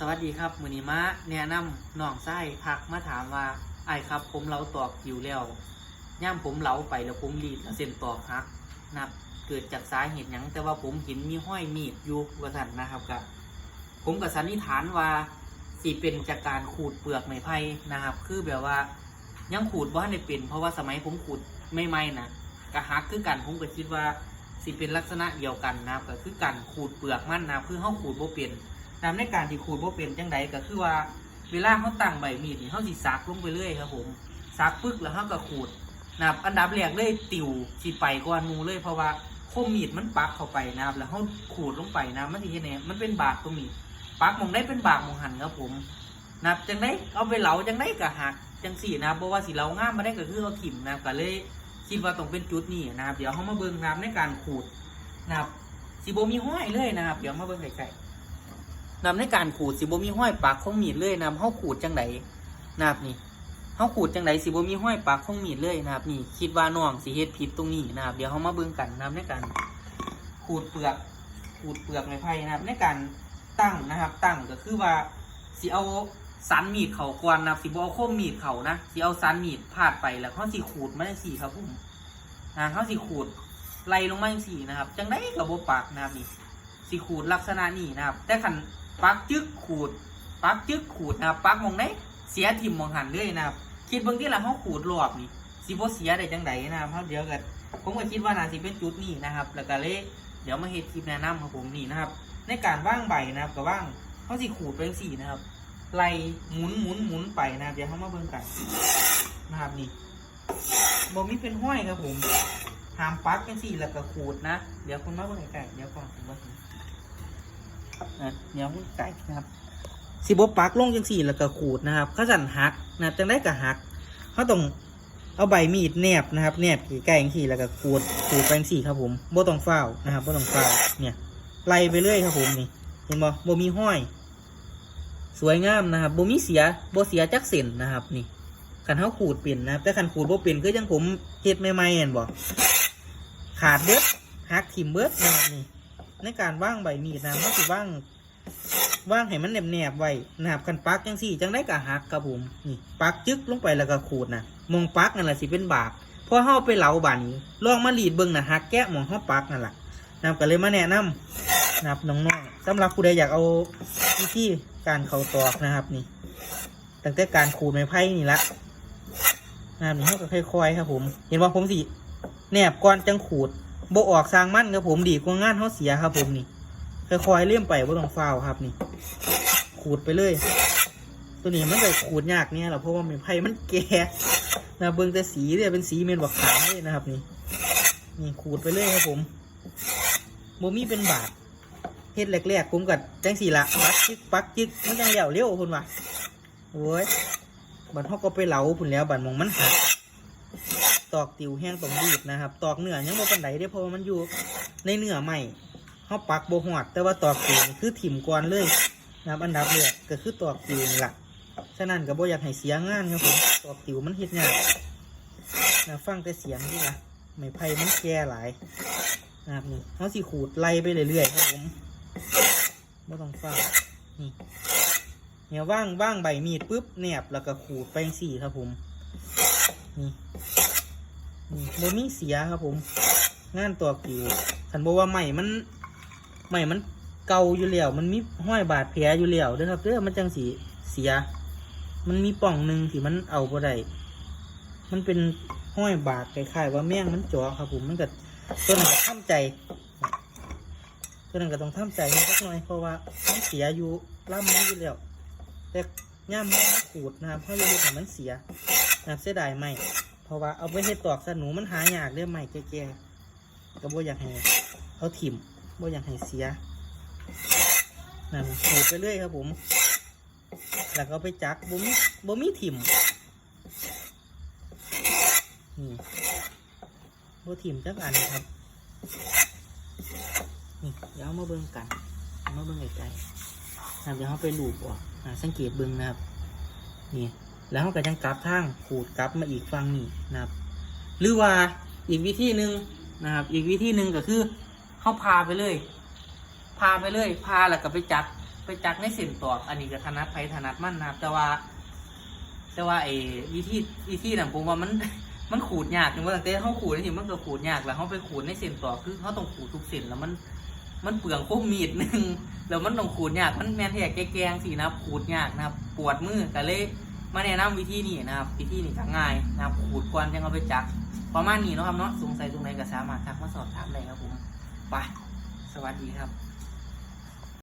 สวัสดีครับมือนีมาแนะนำน้องไส้ทักมาถามว่าไอ้ครับ ผมเหลาตอกอยู่แล้วย่ามผมเหลาไปแล้วผมรีดแล้วเส้นตอกหักนะครับเกิดจากสาเหตุหยังแต่ว่าผมเห็นมีห้อยมีดอยู่ว่าสันนะครับกับผมกับสันนิษฐานว่าสิเป็นจากการขูดเปลือกไม้ไผ่นะครับ คือแบบว่ายังขูดว่าในเป็น เพราะว่าสมัยผมขูดไม่ไม่นะกะหักคือกันผมก็คิดว่าสิเป็นลักษณะเดียวกันนะครับก็คือการขูดเปลือกมันนะครับคือเขาขูดบ่เป็น ตามในการที่ขูดบ่เป็นจังใดก็คือว่าเวลาเขาตั้งใบมีดนี่เขาสิซักลงไปเรื่อยครับผมซักปึ๊กแล้วเขาก็ขูดนะครับอันดับแรกเลยติวสิไปก่อนมูเลยเพราะว่าคมมีดมันปักเข้าไปนะครับ แล้วเขาขูดลงไปนะมันสิเห็นไงมันเป็นบากตรงนี้ปักมองได้เป็นบากมองหันครับผมนับจังได้เอาไปเหลาจังได้ก็หักจังสี่นับเพราะว่าสิเหลาง่ามมาได้ก็คือเอาถิ่มนับก็เลยคิดว่าต้องเป็นจุดนี้นะครับ เดี๋ยวเขามาเบิ่งนะครับในการขูดนะครับสิโบมีห้อยเลยนะครับ เดี๋ยวมาเบิ่งไกลๆ นำในการขูดสิบ่มีห้อยปากของมีดเลยนำเฮาขูดจังไดนะครับนี่เฮาขูดจังไดสิบ่มีห้อยปากของมีดเลยนะครับนี่คิดว่าน้องสิเฮ็ดผิดตรงนี้นะครับเดี๋ยวเฮามาเบิ่งกันนะครับในการขูดเปลือกขูดเปลือกไม้ไผ่นะครับ ในการตั้งนะครับ ตั้งก็คือว่าสิเอาสันมีดเข่าก่อนนะครับสิบ่เอาคมมีดเข่านะสิเอาสันมีดพาดไปแล้วเฮาสิขูดมาจังซี่ครับผมนะเฮาสิขูดไล่ลงมาจังซี่นะครับ จังได้ก็บ่ปากนะครับนี่สีขูดลักษณะนี้นะครับ แต่ขัน ปักจึกขูด ปักจึกขูดนะครับปักมองไหนเสียทิมมองหันเลยนะคิดเบางที่ละเขาขูดรอบนี่สีโบเสียได้จังไดนะครับเดี๋ยวกันผมก็คิดว่าน่าสิเป็นจุดนี้นะครับ แล้วก็เลยเดี๋ยวมาเฮ็ดคลิปแนะนำของผมนี่นะครับ ในการว่างใบนะครับกับว่างเขาสิขูดไปสี่นะครับไล่หมุนหมุนหมุนไปนะครับเดี๋ยวเขามาเบิ่งกันนะครับนี่บ่มีเป็นห้อยครับผมหามปักเป็นสี่แล้วก็ขูดนะ เดี๋ยวคุณมาเบิ่งไก่เดี๋ยวก่อนผมว่าสิ นะเดี๋ยวไก่นะครับสิบปักลงจังสี่แล้วก็ขูดนะครับข้าสันหักนะจังได้ก็หักเขาต้องเอาใบมีดแนบนะครับแนบกี่ไก่จังสี่แล้วก็ขูดขูดไปจังสี่ครับผมโบต้องเฝ้านะครับโบต้องเฝ้าเนี่ยไล่ไปเรื่อยครับผมนี่เห็นบ่บ่มีห้อย สวยงามนะครับโบมีเสียโบเสียจักเส้นนะครับนี่ขันเขาขูดเป็นนะครับแต่ขันขูดโบเป็นคือจังผมเฮ็ดใหม่ๆเห็นบ่ขาดเบิดหักทิ่มเบิดนะครับนี่ ในการว่างใบมีดนะมันคือว่างว่างให้มันแนบๆไว้นะครับคันปักจังสี่จังได้กะหักครับผมนี่ปักจึกลงไปแล้วก็ขูดนะมองปักนั่นแหละสิเป็นบากพอเฮาไปเหลาบานนี้ลองมาหลีดเบิ่งนะหักแกะมองเฮาปักนั่นแหละนะครับก็เลยมาแนะนำนะครับน้องๆสำหรับผู้ใดอยากเอาวิธีการเขาตอกนะครับนี่ตั้งแต่การขูดไม้ไผ่นี่ละนะครับนี่เฮาก็ค่อยๆครับผม เห็นว่าผมสิแนบก่อนจังขูด บออกสร้างมั่นครับผมดีกว่างานเขาเสียครับ ผมนี่ค่อยๆเลี่ยมไปว่าต้องฟาวครับนี่ ขูดไปเลย ตัวนี้มันก็ขูดยากเนี่ยแหละเพราะว่าไม้ไผ่มันแก่นะเบิ่งแต่สีเนี่ยเป็นสีเมนบักขาวเลยนะครับ นี่ นี่ขูดไปเลยครับผมโมมี่เป็นบาทเฮ็ดแรกๆผมกัดจังสีละปักจิกปักจิกมันยังเลี้ยวเลี้ยวคุณวะโอ้ยบัดเขาก็ไปเหลาพุ่นแล้วบัดมองมันหัก ตอกติวแห้งตรงดีดนะครับ ตอกเนื้อยังบ่ปันไดได้เพราะว่ามันอยู่ในเนื้อใหม่เขาปักโบหอดแต่ว่าตอกติวคือถิ่มก่อนเลยนะครับอันดับแรกก็คือตอกติวนี่ล่ะฉะนั้นก็บ่อยากให้เสียงานครับผมตอกติวมันเฮ็ดยากนะฟังแต่เสียงนี่ละไม้ไผ่มันแก่หลายนะครับนี่เขาสิขูดไล่ไปเรื่อยๆครับผมไม่ต้องฟังนี่เนี่ยว่างว่างใบมีดปุ๊บแนบแล้วก็ขูดไปสี่ครับผมนี่ โมมีเสียครับผม งานตัวกิวขันบอกว่าใหม่มันใหม่มันเก่าอยู่แล้วมันมีห้อยบาดแผลอยู่แล้วเด้อครับเด้อมันจังสีเสีย มันมีป่องหนึ่งที่มันเอาบ่ได้มันเป็นห้อยบาดคล้ายๆว่าแม่งมันจ่อครับผมมันก็ตัวนั้นก็ทำใจตัวนั้นก็ต้องทำใจนิดหน่อยเพราะว่ามันเสียอยู่ล่ำมันอยู่แล้วแต่ย่ามมันขูดนะครับเพราะอยู่ของมันเสียนะครับเสียดายไหม เพราะว่าเอาไปเฮ็ดตอกสนูมันหายากเรื่องใหม่แก่ๆก็บ่อยากให้เขาถิ่มบ่อยากให้เสียนั่นขูดไปเรื่อยครับผม แล้วก็ไปจักบ่มีบ่มีถิ่มนี่บ่ถิ่มจักอันครับนี่เดี๋ยวมาเบิ่งกันมาเบิ่งไกลๆนะครับเดี๋ยวเขาไปลูบออกอ่าสังเกตเบิ่งนะครับ นี่ แล้วเขาก็ยังกลับทางขูดกลับมาอีกฝั่งนี้นะครับ หรือว่าอีกวิธีหนึ่งนะครับ อีกวิธีหนึ่งก็คือเขาพาไปเลย พาไปเลยพาแล้วก็ไปจัดไปจักในเส้นตอกอันนี้ก็ถนัดไผถนัดมั่นนะครับ แต่ว่า แต่ว่าไอ้วิธีวิธีนั้นผมว่ามันมันขูดยากถึงว่าตั้งแต่เขาขูดนี่มันก็ขูดยากแล้วเขาไปขูดในเส้นตอกคือเขาต้องขูดทุกเส้นแล้วมันมันเปลืองโคมมีดหนึ่งแล้วมันต้องขูดยากมันแม่นแท้แกงสินะขูดยากนะครับปวดมือก็เลย มาแนะนำวิธีนี้นะครับวิธีนี้ก็ง่ายนะครับขูดก่อนยังเอาไปจักประมาณนี้เนาะครับเนาะสงสัยตรงไหนก็สามารถทักมาสอบถามได้ครับผมไปสวัสดีครับ